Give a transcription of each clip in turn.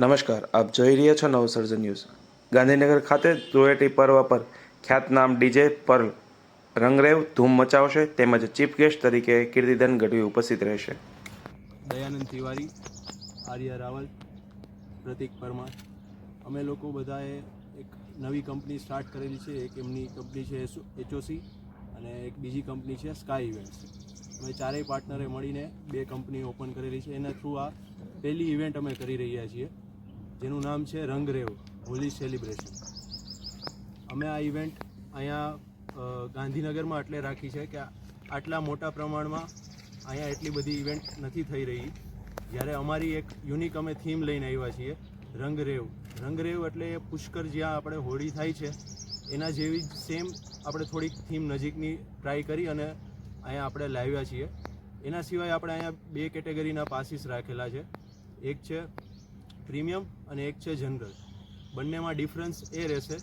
નમસ્કાર, આપ જોઈ રહ્યા છો નવસર્જન ન્યૂઝ. ગાંધીનગર ખાતે ધૂળેટી પર્વ પર ખ્યાતનામ ડીજે પર રંગરેવ ધૂમ મચાવશે તેમજ ચીફ ગેસ્ટ તરીકે કીર્તિધન ગઢવી ઉપસ્થિત રહેશે. દયાનંદ તિવારી, આર્ય રાવલ, પ્રતિક પરમાર. અમે લોકો બધાએ એક નવી કંપની સ્ટાર્ટ કરેલી છે. એક એમની કંપની છે એચઓસી અને એક બીજી કંપની છે સ્કાય ઇવેન્ટ્સ. અમે ચારેય પાર્ટનરે મળીને બે કંપની ઓપન કરેલી છે. એના થ્રુ આ પહેલી ઇવેન્ટ અમે કરી રહ્યા છીએ. જેનું નામ છે રંગરેવ, હોલી સેલિબ્રેશન. અમે આ ઇવેન્ટ અહીંયા ગાંધીનગરમાં એટલે રાખી છે કે આટલા મોટા પ્રમાણમાં અહીંયા એટલી બધી ઇવેન્ટ નથી થઈ રહી. જ્યારે અમારી એક યુનિક અમે થીમ લઈને આવ્યા છીએ, રંગરેવ. રંગરેવ એટલે પુષ્કર જ્યાં આપણે હોળી થાય છે, એના જેવી જ સેમ આપણે થોડીક થીમ નજીકની ટ્રાય કરી અને અહીંયા આપણે લાવ્યા છીએ. એના સિવાય આપણે અહીંયા બે કેટેગરીના પાસીસ રાખેલા છે. એક છે પ્રીમિયમ અને એક છે જનરલ. બંનેમાં ડિફરન્સ એ રહેશે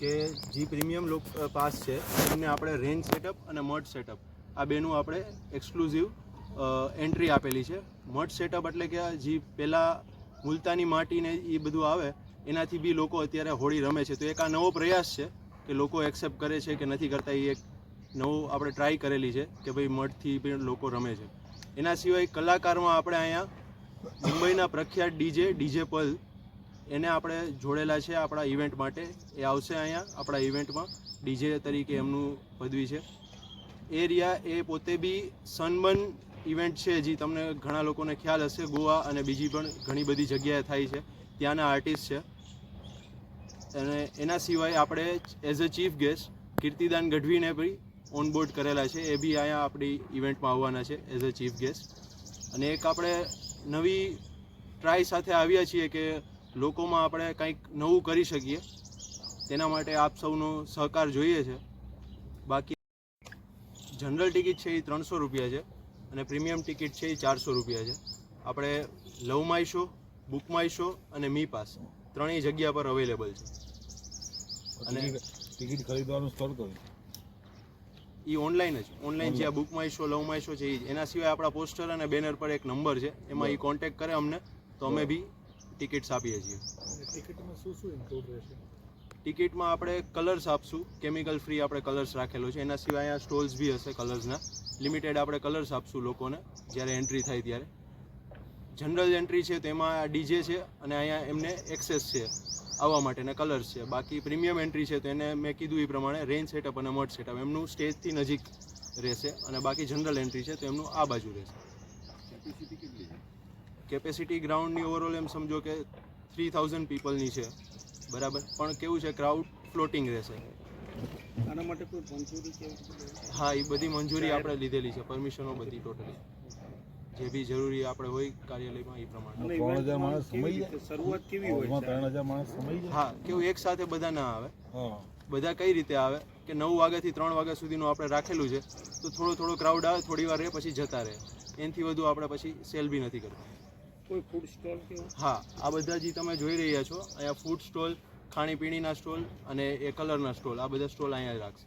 કે જે પ્રીમિયમ લોક પાસ છે, એમને આપણે રેન્જ સેટઅપ અને મડ સેટઅપ આ બેનું આપણે એક્સક્લુઝિવ એન્ટ્રી આપેલી છે. મડ સેટઅપ એટલે કે જે પહેલાં મુલતાની માટીને એ બધું આવે, એનાથી બી લોકો અત્યારે હોળી રમે છે. તો એક આ નવો પ્રયાસ છે કે લોકો એક્સેપ્ટ કરે છે કે નથી કરતા એ એક નવું આપણે ટ્રાય કરેલી છે કે ભાઈ મઠથી પણ લોકો રમે છે. એના સિવાય કલાકારમાં આપણે અહીંયા મુંબઈના પ્રખ્યાત ડીજે ડીજે પલ, એને આપણે જોડેલા છે આપણા ઇવેન્ટ માટે. એ આવશે અહીંયા, આપણા ઇવેન્ટમાં ડીજે તરીકે એમનું પદવી છે. એ રહ્યા, એ પોતે બી સનબર્ન ઇવેન્ટ છે જે, તમને ઘણા લોકોને ખ્યાલ હશે, ગોવા અને બીજી પણ ઘણી બધી જગ્યાએ થાય છે. ત્યાંના આર્ટિસ્ટ છે. અને એના સિવાય આપણે as a chief guest Kirtidan ગઢવીને be on board કરેલા છે. એ બી અહીંયા આપણી ઇવેન્ટમાં આવવાના છે એઝ અ ચીફ ગેસ્ટ અને એક આપણે નવી ટ્રાય સાથે આવ્યા છીએ કે લોકોમાં આપણે કંઈક નવું કરી શકીએ. તેના માટે આપ સૌનો સહકાર જોઈએ છે. બાકી જનરલ ટિકિટ છે એ ત્રણસો રૂપિયા છે અને પ્રીમિયમ ટિકિટ છે એ ચારસો રૂપિયા છે. આપણે love my show book my show અને મી પાસ ત્રણેય જગ્યા પર અવેલેબલ છે. અને ટિકિટ ખરીદવાનું સ્થળ કયું એ ઓનલાઈન જ. ઓનલાઈન જે આ book my show love my show છે એ એના સિવાય આપણા પોસ્ટર અને બેનર પર એક નંબર છે. એમાં એ કોન્ટેક્ટ કરે અમને તો અમે બી ટિકિટ્સ આપીએ છીએ. ટિકિટમાં આપણે કલર્સ આપશું. કેમિકલ ફ્રી આપણે કલર્સ રાખેલો છે. એના સિવાય અહીંયા સ્ટોલ્સ બી હશે કલર્સના લિમિટેડ આપણે કલર્સ આપશું લોકોને જ્યારે એન્ટ્રી થાય ત્યારે. જનરલ એન્ટ્રી છે તેમાં ડીજે છે અને અહીંયા એમને એક્સેસ છે. આવવા માટેના કલર્સ છે. બાકી પ્રીમિયમ એન્ટ્રી છે તો એને મેં કીધું એ પ્રમાણે રેન્જ સેટઅપ અને મડ સેટઅપ એમનું સ્ટેજથી નજીક રહેશે અને બાકી જનરલ એન્ટ્રી છે તો એમનું આ બાજુ રહેશે. કેપેસિટી ગ્રાઉન્ડની ઓવરઓલ એમ સમજો કે થ્રી થાઉઝન્ડ પીપલની છે. બરાબર? પણ કેવું છે? ક્રાઉડ ફ્લોટિંગ રહેશે. આના માટે કોઈ મંજૂરી હા એ બધી મંજૂરી આપણે લીધેલી છે. પરમિશનો બધી ટોટલી જે બી જરૂરી આપણે હોય કાર્યાલયમાં એ પ્રમાણે. ત્રણ હજાર માણસ સમાઈ શરૂઆત કેવી હોય ત્રણ હજાર માણસ સમાઈ હા કેવું એક સાથે બધા ના આવે. બધા કઈ રીતે આવે? કે નવ વાગ્યાથી ત્રણ વાગ્યા સુધીનું આપણે રાખેલું છે તો થોડો થોડો ક્રાઉડ આવે થોડી વાર રહે પછી જતા રહે. એનાથી વધુ આપણે પછી સેલ બી નથી કરતા. કોઈ ફૂડ સ્ટોલ કે હા આ બધા જે તમે જોઈ રહ્યા છો અહીંયા ફૂડ સ્ટોલ ખાણીપીણીના સ્ટોલ અને એ કલરના સ્ટોલ આ બધા સ્ટોલ અહીંયા રાખશે.